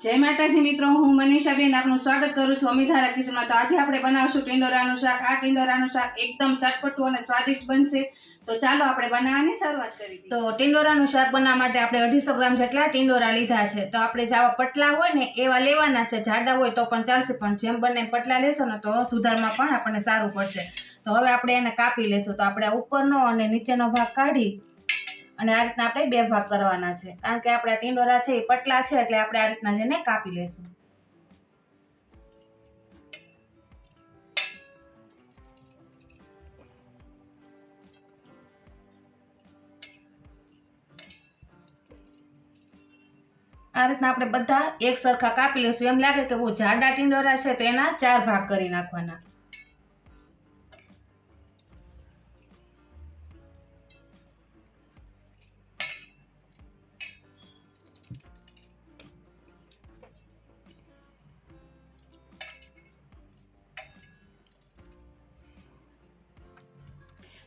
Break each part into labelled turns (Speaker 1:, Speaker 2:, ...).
Speaker 1: જય માતાજી મિત્રો, હું મનીષાબેન, આપનું સ્વાગત કરું છું અમિધારા કિચનમાં. તો આજે આપણે બનાવશું ટિંડોરાનું શાક. આ ટીંડોરાનું શાક એકદમ ચટપટું અને સ્વાદિષ્ટ બનશે. તો ચાલો આપણે બનાવવાની શરૂઆત કરી તો ટિંડોરાનું શાક બનાવવા માટે આપણે અઢીસો ગ્રામ જેટલા ટિંડોરા લીધા છે. તો આપણે જેવા પટલા હોય ને એવા લેવાના છે. જાડા હોય તો પણ ચાલશે, પણ જેમ બને પટલા લેશો ને તો સુધારમાં પણ આપણને સારું પડશે. તો હવે આપણે એને કાપી લેશું. તો આપણે ઉપરનો અને નીચેનો ભાગ કાઢી અને આ રીતના આપણે બે ભાગ કરવાના છે. કારણ કે આપણા ટીંડોરા છે એ પટલા છે, એટલે આપણે આ રીતના જેને કાપી લેશું. આ રીતના આપણે બધા એક સરખા કાપી લઈશું એમ લાગે કે બહુ જાડા ટીંડોરા છે, તો એના ચાર ભાગ કરી નાખવાના.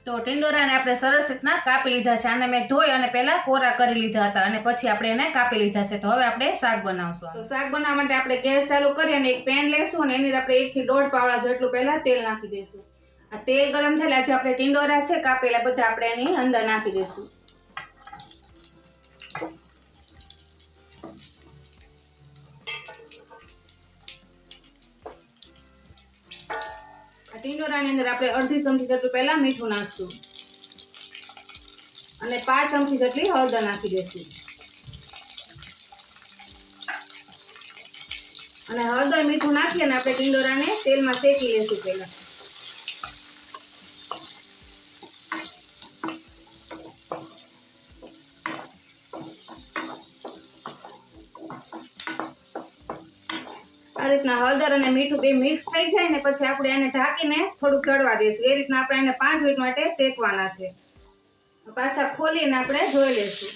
Speaker 1: તો ટિંડોરાને આપણે સરસ રીતના કાપી લીધા છે. આને મેં ધોઈ અને પહેલાં કોરા કરી લીધા હતા અને પછી આપણે એને કાપી લીધા છે. તો હવે આપણે શાક બનાવશું. તો શાક બનાવવા માટે આપણે ગેસ ચાલુ કરી અને એક પેન લેશું અને એની આપણે એકથી દોઢ પાવડા જેટલું પહેલાં તેલ નાખી દઈશું. આ તેલ ગરમ થયેલા જે આપણે ટિંડોરા છે, કાપેલા બધા આપણે એની અંદર નાખી દઈશું. ટીંડોરાની અંદર આપણે અડધી ચમચી જેટલું પહેલા મીઠું નાખશું. અને પાંચ ચમચી જેટલી હળદર નાખી દઈશું. અને હળદર મીઠું નાખી અને આપણે ટીંડોરાને તેલમાં શેકી લઈશું પહેલા. આ રીતના હળદર અને મીઠું બે મિક્સ થઈ જાય ને પછી આપણે એને ઢાંકીને થોડું ચડવા દઈશું. એ રીતના આપણે એને પાંચ મિનિટ માટે શેકવાના છે. પાછા ખોલીને આપણે જોઈ લઈશું.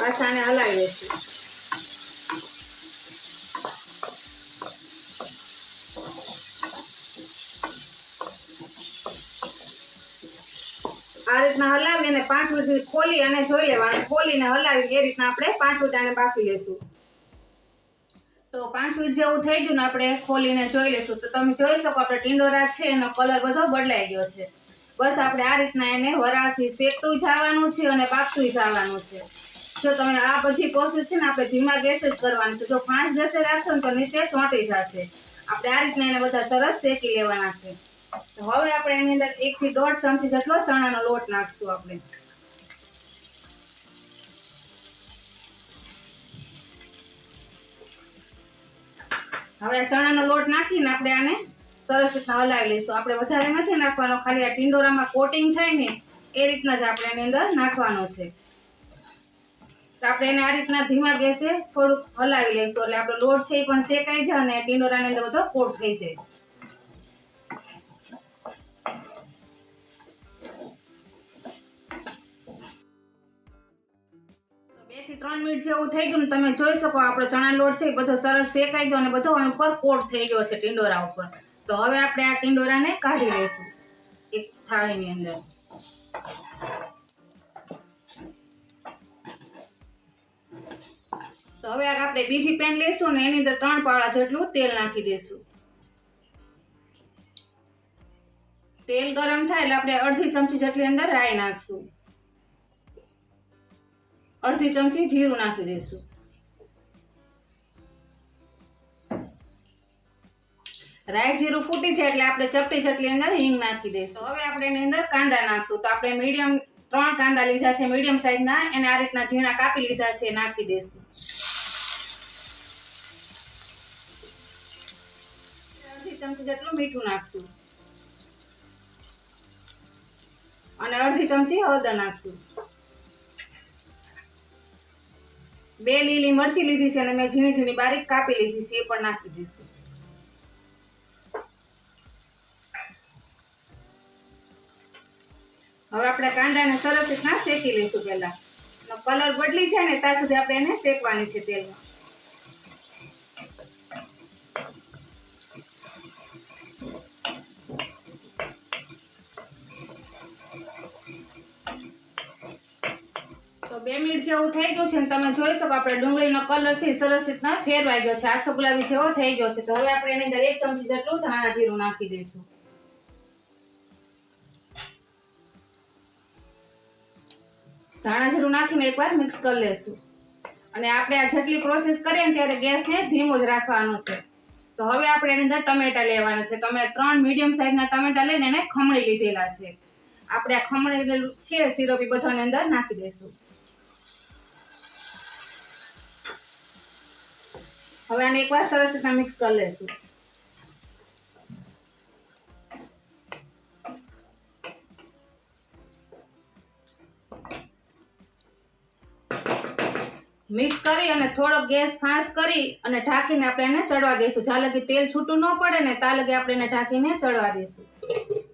Speaker 1: પાછા એને હલાવી લઈશું. આ રીતના હલાવી અને પાંચ મિનિટ ખોલી અને જોઈ લેવાનું ખોલીને હલાવી એ રીતના આપણે પાંચ મિનિટ આને બાફી લેશું. તો પાંચ મિનિટ જેવું થઈ ગયું ને આપણે ખોલીને જોઈ લેશું. તો તમે જોઈ શકો આપણે ટીંડોરા છે, એનો કલર બધો બદલાઈ ગયો છે. બસ આપણે આ રીતના એને વરાળથી શેકતું જવાનું છે અને બાફતું જવાનું છે. જો તમે આ બધી પ્રોસેસ છે ને આપણે ધીમા ગેસે જ કરવાની છે. જો પાંચ ગેસે રાખશો ને તો નીચે ચોંટી જશે. આપણે આ રીતના એને બધા સરસ શેકી લેવાના છે. હવે આપણે એની અંદર એક થી દોઢ ચમચી જેટલો ચણાનો લોટ નાખશું આપણે. હવે ચણાનો લોટ નાખીને આપણે આને સરસ રીતના હલાવી લઈશું. આપણે વધારે નથી નાખવાનો, ખાલી આ ટીંડોરામાં કોટિંગ થાય ને એ રીતના જ આપણે એની અંદર નાખવાનો છે. તો આપણે એને આ રીતના ધીમા ગેસે થોડુંક હલાવી લઈશું. એટલે આપણો લોટ છે એ પણ શેકાઈ જાય અને ટીંડોરાની અંદર બધો કોટ થઈ જાય. ત્રણ મિનિટ જેવું થઈ ગયું તમે જોઈ શકો, આપણો ચણા લોટ છે બધો સરસ શેકાઈ ગયો અને બધો આની ઉપર કોટ થઈ ગયો છે ટીંડોરા ઉપર. તો હવે આપણે આ ટીંડોરાને કાઢી લઈશું એક થાળીની અંદર. તો હવે આપણે બીજી પેન લેશું ને એની અંદર ત્રણ પાવડા જેટલું તેલ નાખી દઈશું. તેલ ગરમ થાય એટલે આપણે અડધી ચમચી જેટલી અંદર રાઈ નાખશું. અડધી ચમચી જીરું નાખી દઈશું. રાઈ જીરું ફૂટી જાય એટલે આપણે ચપટી ચટલી અંદર હિંગ નાખી દઈશું. હવે આપણે એની અંદર કાંદા નાખશું. તો આપણે મીડિયમ ત્રણ કાંદા લીધા છે, મીડિયમ સાઈઝના. એને આ રીતના ઝીણા કાપી લીધા છે, નાખી દઈશું. અડધી ચમચી જેટલું મીઠું નાખશું. અને અડધી ચમચી હળદર નાખશું. બે લીલી મરચી લીધી છે અને મેં ઝીણી ઝીણી બારીક કાપી લીધી છે, એ પણ નાખી દઈશું. હવે આપણે કાંદાને સરસ રીતના શેકી લઈશું પહેલા. કલર બદલી જાય ને, ત્યાં સુધી આપણે એને શેકવાની છે તેલમાં તો તો બે મિનિટ જેવું થઈ ગયું છે તમે જોઈ શકો, આપણે ડુંગળીનો કલર છે સરસ રીતના ફેરવાઈ ગયો છે. આછો ગુલાબી જેવો થઈ ગયો છે. તો હવે આપણે એની અંદર એક ચમચી જેટલું ધાણા જીરું નાખી દઈશું. ધાણા જીરું નાખીને એકવાર મિક્સ કરી લેશું. અને આપણે આ જેટલી પ્રોસેસ કરીએ ને ત્યારે ગેસને ધીમો જ રાખવાનો છે. તો હવે આપણે એની અંદર ટમેટા લેવાના છે. તમે ત્રણ મીડિયમ સાઇઝના ટમેટા લઈને એને ખમણી લીધેલા છે. આપણે આ ખમણેલું છે, સિરપ બધાની અંદર નાખી દઈશું. હવે આને એકવાર સરસ રીતના મિક્સ કરી લેશું. મિક્સ કરી અને થોડો ગેસ ફાંસ કરી અને ઢાંકીને આપણે એને ચડવા દઈશું. જ્યાં લગી તેલ છૂટું ન પડે ને ત્યાં લગી આપણે એને ઢાંકીને ચડવા દઈશું.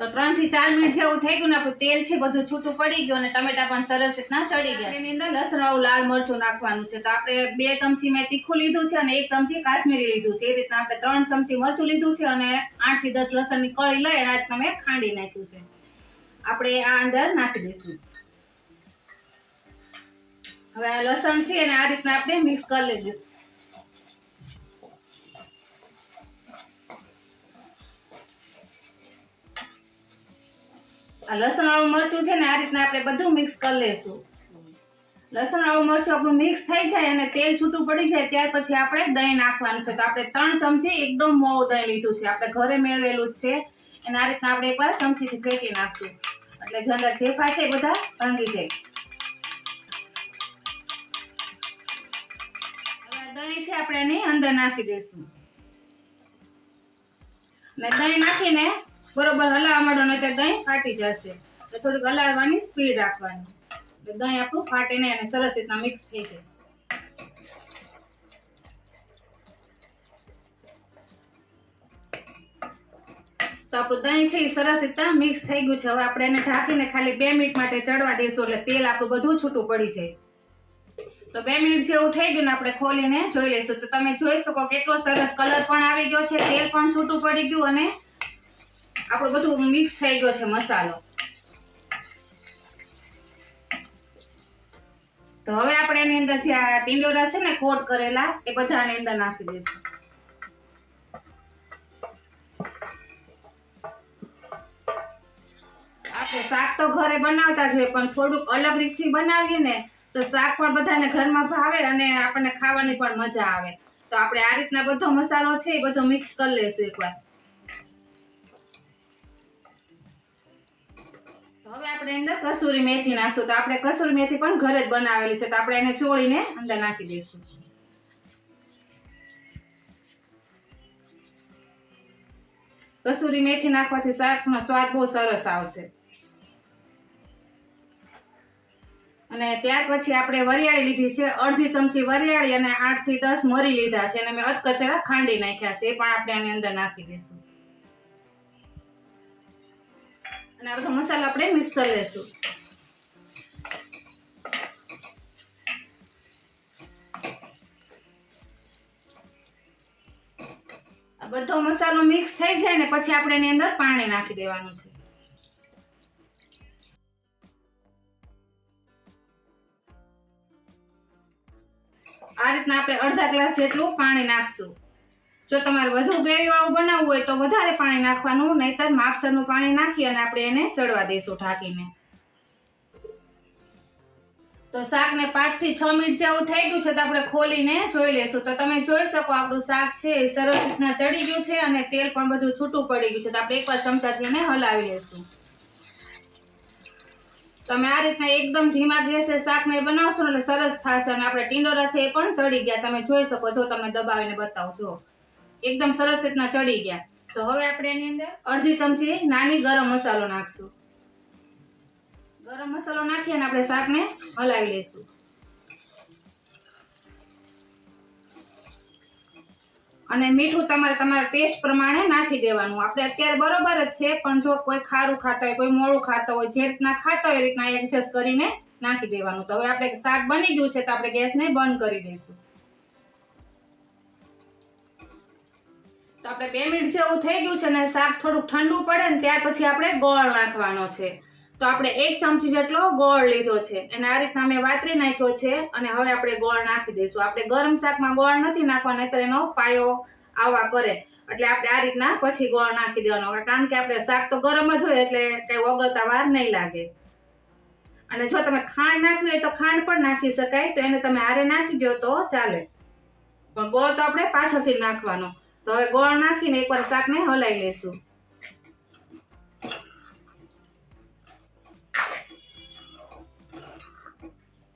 Speaker 1: તો ત્રણથી ચાર મિનિટ જેવું થઈ ગયું ને, આપણું તેલ છે બધું છૂટું પડી ગયું અને ટમેટા પણ સરસ રીતના ચડી ગયા એની અંદર લસણ વાળું લાલ મરચું નાખવાનું છે. તો આપણે બે ચમચી મેં તીખું લીધું છે અને એક ચમચી કાશ્મીરી લીધું છે. એ રીતના આપણે ત્રણ ચમચી મરચું લીધું છે અને આઠથી દસ લસણની કળી લઈ અને આ રીતના મેં ખાંડી નાખ્યું છે. આપણે આ અંદર નાખી દઈશું. હવે આ લસણ છે અને આ રીતના આપણે મિક્સ કરી લેજો. આ લસણ વાળું મરચું છે ને આ રીતના આપણે બધું મિક્સ કરી લેશું. લસણ વાળું મરચું આપણું મિક્સ થઈ જાય અને તેલ છૂટું પડી જાય ત્યાર પછી આપણે દહીં નાખવાનું છે. તો આપણે ત્રણ ચમચી એકદમ મોળું દહીં લીધું છે. આપણે ઘરે મેળવેલું જ છે. અને આ રીતના આપણે એકવાર ચમચીથી ફેંકી નાખશું. એટલે જે અંદર ઠેફા છે એ બધા ભાંગી જાય. દહીં છે આપણે એની અંદર નાખી દઈશું. અને દહીં નાખીને બરોબર હલાવવા માંડો દહીં ફાટી જશે. એટલે થોડીક હલાવવાની સ્પીડ રાખવાની. એટલે દહીં આપણું ફાટે નહીં અને સરસ રીતના મિક્સ થઈ જાય. તો આપણું દહીં છે એ સરસ રીતના મિક્સ થઈ ગયું છે. હવે આપણે એને ઢાંકીને ખાલી બે મિનિટ માટે ચડવા દઈશું એટલે તેલ આપણું બધું છૂટું પડી જાય. તો બે મિનિટ જેવું થઈ ગયું ને આપણે ખોલીને જોઈ લઈશું. તો તમે જોઈ શકો કેટલો સરસ કલર પણ આવી ગયો છે, તેલ પણ છૂટું પડી ગયું અને આપણું બધું મિક્સ થઈ ગયો છે મસાલો. તો હવે આપણે એની અંદર જે આ ટીંડોરા છે ને કોટ કરેલા, એ બધા આની અંદર નાખી દઈશું. આપણે શાક તો ઘરે બનાવતા જ હોય, પણ થોડુંક અલગ રીતથી બનાવીએ ને, તો શાક પણ બધાને ઘરમાં ભાવે અને આપણને ખાવાની પણ મજા આવે. તો આપણે આ રીતના બધો મસાલો છે એ બધો મિક્સ કરી લઈશું એકવાર. હવે આપણે અંદર કસૂરી મેથી નાખશું. તો આપણે કસૂરી મેથી પણ ઘરે જ બનાવેલી છે. તો આપણે એને ચોળીને અંદર નાખી દઈશું. કસૂરી મેથી નાખવાથી શાકનો સ્વાદ બહુ સરસ આવશે. અને ત્યાર પછી આપણે વરિયાળી લીધી છે. અડધી ચમચી વરિયાળી અને આઠથી દસ મરી લીધા છે. અને મેં અધકચરા ખાંડી નાખ્યા છે. એ પણ આપણે આની અંદર નાખી દઈશું. અને આ બધો મસાલો આપણે મિક્સ કરી લઈશું. આ બધો મસાલો મિક્સ થઈ જાય ને પછી આપણે એની અંદર પાણી નાખી દેવાનું છે. આ રીતના આપણે અડધા ગ્લાસ જેટલું પાણી નાખશું. જો તમારે વધુ ગ્રેવીવાળું બનાવવું હોય તો વધારે પાણી નાખવાનું, નહીતર માપસરનું પાણી નાખી અને આપણે એને ચડવા દઈશું ઢાંકીને. તો શાકને પાંચથી છ મિનિટ જેવું થઈ ગયું છે તો આપણે ખોલીને જોઈ લેશું તો તમે જોઈ શકો આપણું શાક છે સરસ રીતના ચડી ગયું છે અને તેલ પણ બધું છૂટું પડી ગયું છે. તો આપણે એકવાર ચમચાથી એને હલાવી લેશું તમે આ રીતના એકદમ ધીમા ગેસે શાકને બનાવશો એટલે સરસ થશે અને આપણે ટીંડોરા છે એ પણ ચડી ગયા. તમે જોઈ શકો છો તમે દબાવીને બતાવો છો એકદમ સરસ રીતના ચડી ગયા. તો હવે આપણે એની અંદર અડધી ચમચી નાની ગરમ મસાલો નાખશું. ગરમ મસાલો નાખી અને આપણે શાકને હલાવી લઈશું. અને મીઠું તમારે તમારા ટેસ્ટ પ્રમાણે નાખી દેવાનું. આપણે અત્યારે બરોબર જ છે, પણ જો કોઈ ખારું ખાતા હોય, કોઈ મોડું ખાતા હોય, જે રીતના ખાતા હોય એ રીતના એડજસ્ટ કરીને નાખી દેવાનું. તો હવે આપણે શાક બની ગયું છે, તો આપણે ગેસને બંધ કરી દઈશું. તો આપણે બે મિનિટ જેવું થઈ ગયું છે ને શાક થોડુંક ઠંડુ પડે ને ત્યાર પછી આપણે ગોળ નાખવાનો છે. તો આપણે એક ચમચી જેટલો ગોળ લીધો છે. એને આ રીતના મેં વાતરી નાખ્યો છે અને હવે આપણે ગોળ નાખી દઈશું. આપણે ગરમ શાકમાં ગોળ નથી નાખવાનો, નહીતર એનો પાયો આવવા કરે એટલે આપણે આ રીતના પછી ગોળ નાખી દેવાનો. કારણ કે આપણે શાક તો ગરમ જ હોય એટલે કંઈ ઓગળતા વાર નહીં લાગે. અને જો તમે ખાંડ નાખવી હોય તો ખાંડ પણ નાખી શકાય. તો એને તમે હારે નાખી દો તો ચાલે. પણ ગોળ તો આપણે પાછળથી નાખવાનો. તો હવે ગોળ નાખીને એકવાર શાકને હલાવી લઈશું.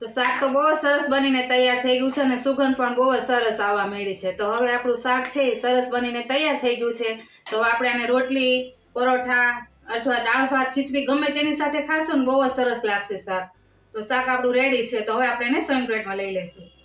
Speaker 1: તો શાક તો બહુ સરસ બનીને તૈયાર થઈ ગયું છે અને સુગંધ પણ બહુ સરસ આવવા મળી છે. તો હવે આપણું શાક છે એ સરસ બનીને તૈયાર થઈ ગયું છે. તો આપણે આને રોટલી, પરોઠા અથવા દાળ ભાત, ખીચડી ગમે તેની સાથે ખાશું ને બહુ જ સરસ લાગશે શાક. તો શાક આપણું રેડી છે. તો હવે આપણે એને સર્વિંગ પ્લેટમાં લઈ લઈશું.